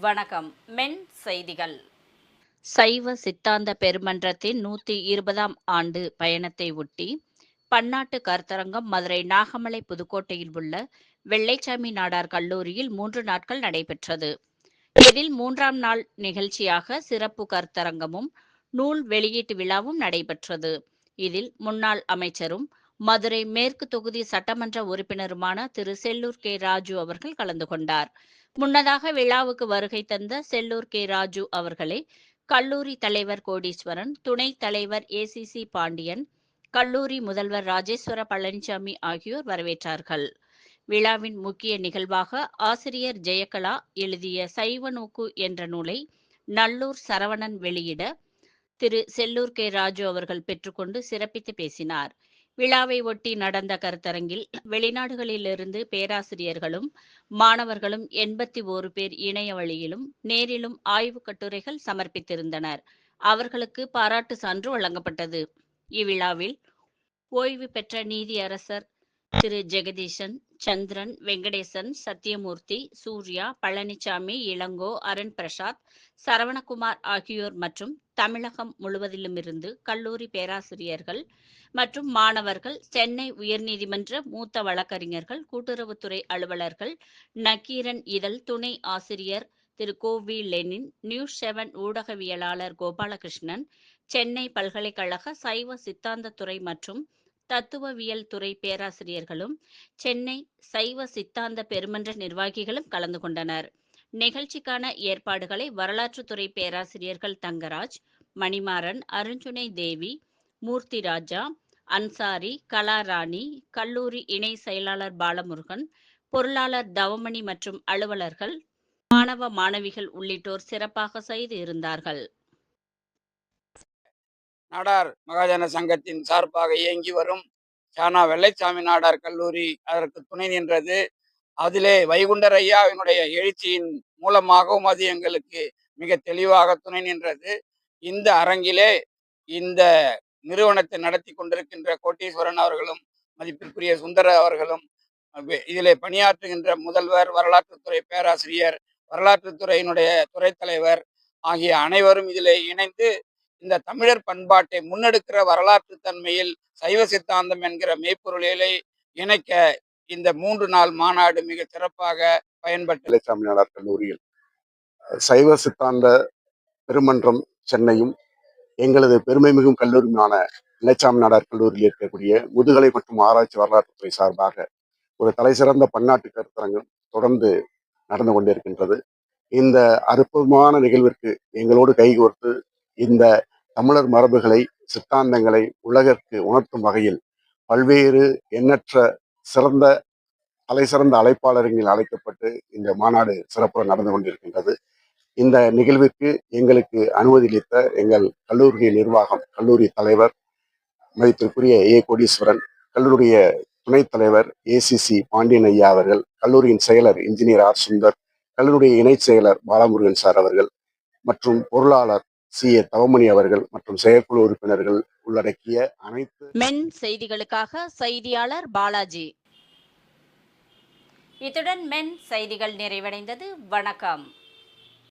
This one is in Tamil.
வணக்கம். மென் செய்திகள். சைவ சித்தாந்த பெருமன்றத்தின் நூத்தி இருபதாம் ஆண்டு பயணத்தை ஒட்டி பன்னாட்டு கருத்தரங்கம் மதுரை நாகமலை புதுக்கோட்டையில் உள்ள வெள்ளைச்சாமி நாடார் கல்லூரியில் மூன்று நாட்கள் நடைபெற்றது. இதில் மூன்றாம் நாள் நிகழ்ச்சியாக சிறப்பு கருத்தரங்கமும் நூல் வெளியீட்டு விழாவும் நடைபெற்றது. இதில் முன்னாள் அமைச்சரும் மதுரை மேற்கு தொகுதி சட்டமன்ற உறுப்பினருமான திரு செல்லூர் கே ராஜு அவர்கள் கலந்து கொண்டார். முன்னதாக விழாவுக்கு வருகை தந்த செல்லூர் கே ராஜு அவர்களை கல்லூரி தலைவர் கோடீஸ்வரன் துணைத் தலைவர் ஏசிசி பாண்டியன் கல்லூரி முதல்வர் ராஜேஸ்வர பழனிசாமி ஆகியோர் வரவேற்றார்கள். விழாவின் முக்கிய நிகழ்வாக ஆசிரியர் ஜெயகலா எழுதிய சைவ நோக்கு என்ற நூலை நல்லூர் சரவணன் வெளியிட திரு செல்லூர் கே ராஜு அவர்கள் பெற்றுக்கொண்டு சிறப்பித்து பேசினார். விழாவை ஒட்டி நடந்த கருத்தரங்கில் வெளிநாடுகளிலிருந்து பேராசிரியர்களும் மாணவர்களும் எண்பத்தி ஓரு பேர் இணைய வழியிலும் நேரிலும் ஆய்வுக் கட்டுரைகள் சமர்ப்பித்திருந்தனர். அவர்களுக்கு பாராட்டு சான்று வழங்கப்பட்டது. இவ்விழாவில் ஓய்வு பெற்ற நீதியரசர் திரு ஜெகதீசன் சந்திரன் வெங்கடேசன் சத்யமூர்த்தி சூர்யா பழனிசாமி இளங்கோ அருண் பிரசாத் சரவணகுமார் ஆகியோர் மற்றும் தமிழகம் முழுவதிலுமிருந்து கல்லூரி பேராசிரியர்கள் மற்றும் மாணவர்கள் சென்னை உயர்நீதிமன்ற மூத்த வழக்கறிஞர்கள் கூட்டுறவுத்துறை அலுவலர்கள் நக்கீரன் இதழ் துணை ஆசிரியர் திரு கோவி லெனின் நியூஸ் செவன் ஊடகவியலாளர் கோபாலகிருஷ்ணன் சென்னை பல்கலைக்கழக சைவ சித்தாந்தத்துறை மற்றும் தத்துவவியல் துறை பேராசிரியர்களும் சென்னை சைவ சித்தாந்த பெருமன்ற நிர்வாகிகளும் கலந்து கொண்டனர். நிகழ்ச்சிக்கான ஏற்பாடுகளை வரலாற்றுத்துறை பேராசிரியர்கள் தங்கராஜ் மணிமாறன் அருஞ்சுனை தேவி மூர்த்தி ராஜா அன்சாரி கலாராணி கல்லூரி இணை செயலாளர் பாலமுருகன் பொருளாளர் தவமணி மற்றும் அலுவலர்கள் மாணவ மாணவிகள் உள்ளிட்டோர் சிறப்பாக செய்து இருந்தார்கள். நாடார் மகாஜன சங்கத்தின் சார்பாக இயங்கி வரும் சானா வெள்ளைச்சாமி நாடார் கல்லூரி அதற்கு துணை நின்றது. அதிலே வைகுண்டர் ஐயாவினுடைய எழுச்சியின் மூலமாகவும் அது எங்களுக்கு மிக தெளிவாக துணை நின்றது. இந்த அரங்கிலே இந்த நிறுவனத்தை நடத்தி கொண்டிருக்கின்ற கோட்டீஸ்வரன் அவர்களும் மதிப்பிற்குரிய சுந்தர அவர்களும் இதிலே பணியாற்றுகின்ற முதல்வர் வரலாற்றுத்துறை பேராசிரியர் வரலாற்றுத்துறையினுடைய துறை தலைவர் ஆகிய அனைவரும் இதிலே இணைந்து இந்த தமிழர் பண்பாட்டை முன்னெடுக்கிற வரலாற்று தன்மையில் சைவ சித்தாந்தம் என்கிற மெய்ப்பொருளிலை இணைக்க இந்த மூன்று நாள் மாநாடு மிக சிறப்பாக பயன்பட்ட வெள்ளைச்சாமி நாடார் கல்லூரியில் சைவ சித்தாந்த பெருமன்றம் சென்னையும் எங்களது பெருமை மிகும் கல்லூரியான இலச்சாமி நாடார் கல்லூரியில் இருக்கக்கூடிய முதுகலை மற்றும் ஆராய்ச்சி வரலாற்றுத்துறை சார்பாக ஒரு தலைசிறந்த பன்னாட்டு கருத்தரங்கம் தொடர்ந்து நடந்து கொண்டிருக்கின்றது. இந்த அற்புதமான நிகழ்விற்கு எங்களோடு கைகோர்த்து இந்த தமிழர் மரபுகளை சித்தாந்தங்களை உலகிற்கு உணர்த்தும் வகையில் பல்வேறு எண்ணற்ற சிறந்த தலைசிறந்த அழைப்பாளர்கள் அழைக்கப்பட்டு இந்த மாநாடு சிறப்புற நடந்து கொண்டிருக்கின்றது. இந்த நிகழ்விற்கு எங்களுக்கு அனுமதியளித்த எங்கள் கல்லூரி நிர்வாகம் கல்லூரி தலைவர் மதிப்பிற்குரிய ஏ. கோடீஸ்வரன் கல்லூரிய துணைத் தலைவர் ஏசிசி பாண்டியன் ஐயா அவர்கள் கல்லூரியின் செயலர் இன்ஜினியர் ஆர். சுந்தர் கல்லூரிய இணைச் செயலர் பாலமுருகன் சார் அவர்கள் மற்றும் பொருளாளர் சி. ஏ. தவமணி அவர்கள் மற்றும் செயற்குழு உறுப்பினர்கள் உள்ளடக்கிய அனைத்து மென் செய்திகளுக்காக செய்தியாளர் பாலாஜி. இத்துடன் மென் செய்திகள் நிறைவடைந்தது. வணக்கம்.